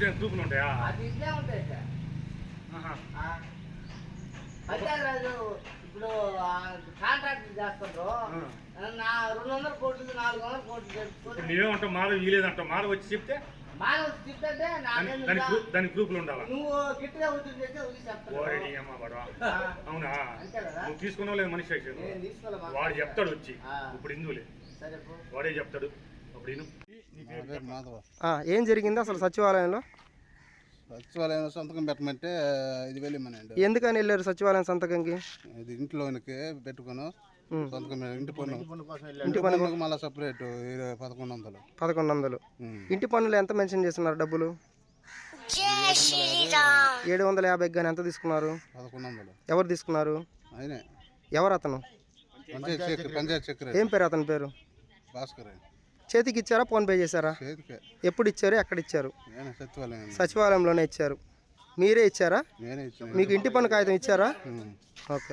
దానికి ప్రూఫ్లు ఉంటాయా? అది ఇట్లే ఉంటాయి సార్. అంతేకాదు ఇప్పుడు కాంట్రాక్ట్ చేస్తుండ్రు. ఆ. నా రెండు వందల కోట్లు నాలుగు వందల కోట్లు ఇప్పుడు మాధవ్ ఇయ్యలేదంటావు మాధవ్ వచ్చి చెప్తే? మానవ స్థితి అంటే దాని- ప్రూఫ్లు ఉండాలా? నువ్వు గిట్టిగా చేస్తే. అవునా? నువ్వు తీసుకున్నావు లేదు మనిషి వాడు చెప్తాడు వచ్చి. ఇప్పుడు ఇందులే. వాడే చెప్తాడు. అప్పుడు ఏం జరిగింది అసలు సచివాలయంలో? సచివాలయం సంతకం పెట్టమంటే ఇది వెళ్ళిమనండి. ఎందుకని వెళ్ళారు సచివాలయం సంతకంకి? ఇది ఇంట్లోనికి పెట్టుకుని ఉమ్. సంతకం ఇంటి పన్ను. ఇంటి ఇంటి పన్ను మళ్ళీ సపరేట్ ఇరవై పదకొండు వందలు. పదకొండు వందలు. ఇంటి పన్నులు ఎంత మెన్షన్ చేస్తున్నారు డబ్బులు? ఏడు వందల యాభై కానీ ఎంత తీసుకున్నారు? పదకొండు వందలు. ఎవరు తీసుకున్నారు? ఎవరు అతను? ఏం పేరు అతని పేరు? భాస్కర్ చేతికి ఇచ్చారా? ఫోన్ పే చేశారా? ఎప్పుడు ఇచ్చారు? ఎక్కడ ఇచ్చారు? సచివాలయంలోనే ఇచ్చారు. మీరే ఇచ్చారా? మీకు ఇంటి పన్ను కాగితం ఇచ్చారా. ఓకే.